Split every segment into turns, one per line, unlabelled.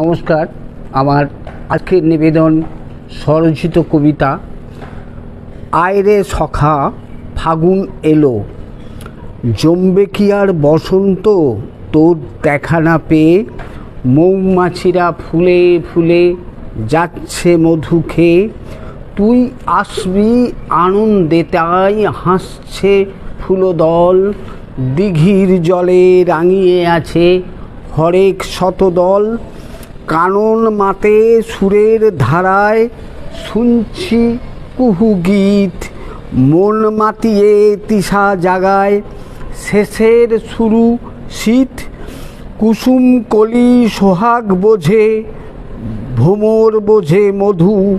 নমস্কার। আমার আজকের নিবেদন স্বরচিত কবিতা, আয়রে সখা ফাগুন এলো। জমবে কি আর বসন্ত? তোর দেখা না পেয়ে মৌমাছিরা ফুলে ফুলে যাচ্ছে মধু খেয়ে। তুই আসবি আনন্দে, তাই হাসছে ফুলদল। দিঘির জলে রাঙিয়ে আছে হরেক শতদল। কানন মাতে সুরের ধারায় শুনছি কুহু গীত। মন মাতিয়ে তিসা জাগায় শেষের শুরু শীত। কুসুম কলি সোহাগ বোঝে, ভোমর বোঝে মধু।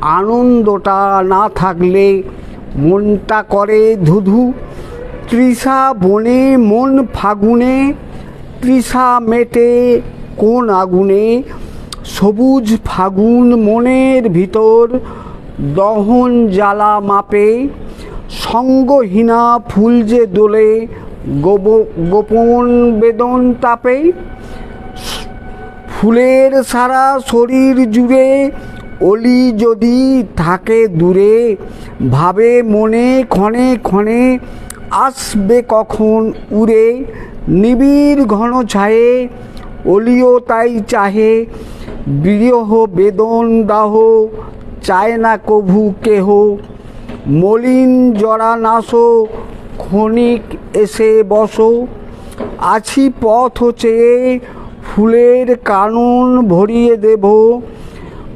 আনন্দটা না থাকলে মনটা করে ধুধু। তৃষা বনে মন ফাগুনে, তৃষা মেটে কোন আগুনে সবুজ ফাগুন মনের ভিতর দহন জ্বালা মাপে, সঙ্গহীনা ফুল যে দোলে গোপন বেদন তাপে? ফুলের সারা শরীর জুড়ে অলি যদি থাকে দূরে, ভাবে মনে ক্ষণে ক্ষণে আসবে কখন উড়ে, নিবিড় ঘন ছায়ে অলিও তাই চাহে, বিরহ বেদন দাহ, চায় না কভু কেহ। মলিন জরা নাশো, ক্ষণিক এসে বসো। আছি পথ চেয়ে ফুলের কানন ভরিয়ে দেব।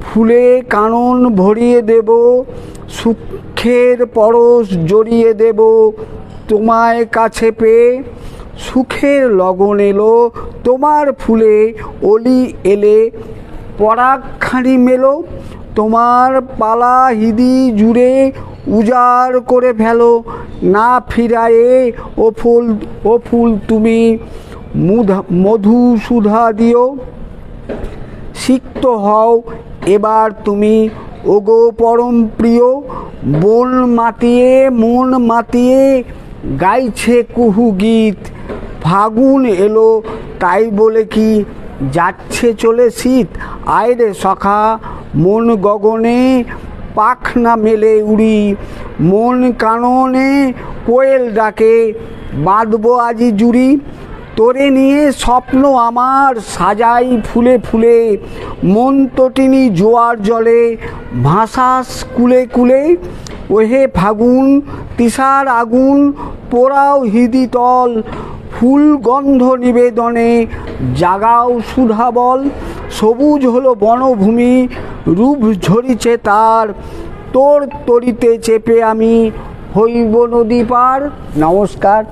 ফুলে কানন ভরিয়ে দেব, সুখের পরশ জড়িয়ে দেব। তোমায় কাছে পেয়ে সুখের লগন এলো, তোমার ফুলে অলি এলে, পরাগখানি মেলো, তোমার পালা হিদি জুড়ে উজাড় করে ফেলো, না ফিরায়ে ও ফুল ও ফুল তুমি মুধা, মধু সুধা দিও। সিক্ত হও এবার তুমি, ওগো পরম প্রিয় বন মাতিয়ে, মন মাতিয়ে গাইছে কুহু গীত। ফাগুন এলো, তাই বলে কি যাচ্ছে চলে শীত? আয়রে সখা, মন গগনে পাখনা মেলে উড়ি। মন কাননে কোয়েল ডাকে, বাঁধবো আজি জুড়ি। তোরে নিয়ে স্বপ্ন আমার, সাজাই ফুলে ফুলে। মন তটিনী জোয়ার জলে ভাসাস কুলে কুলে। ওহে ফাগুন তিসার আগুন, পোড়াও হৃদি তল ফুল গন্ধ নিবেদনে জাগাও সুধা বল, সবুজ হলো বনভূমি, রূপ ঝরিছে তার, তোর তরিতে চেপে আমি হইব নদী পার। নমস্কার।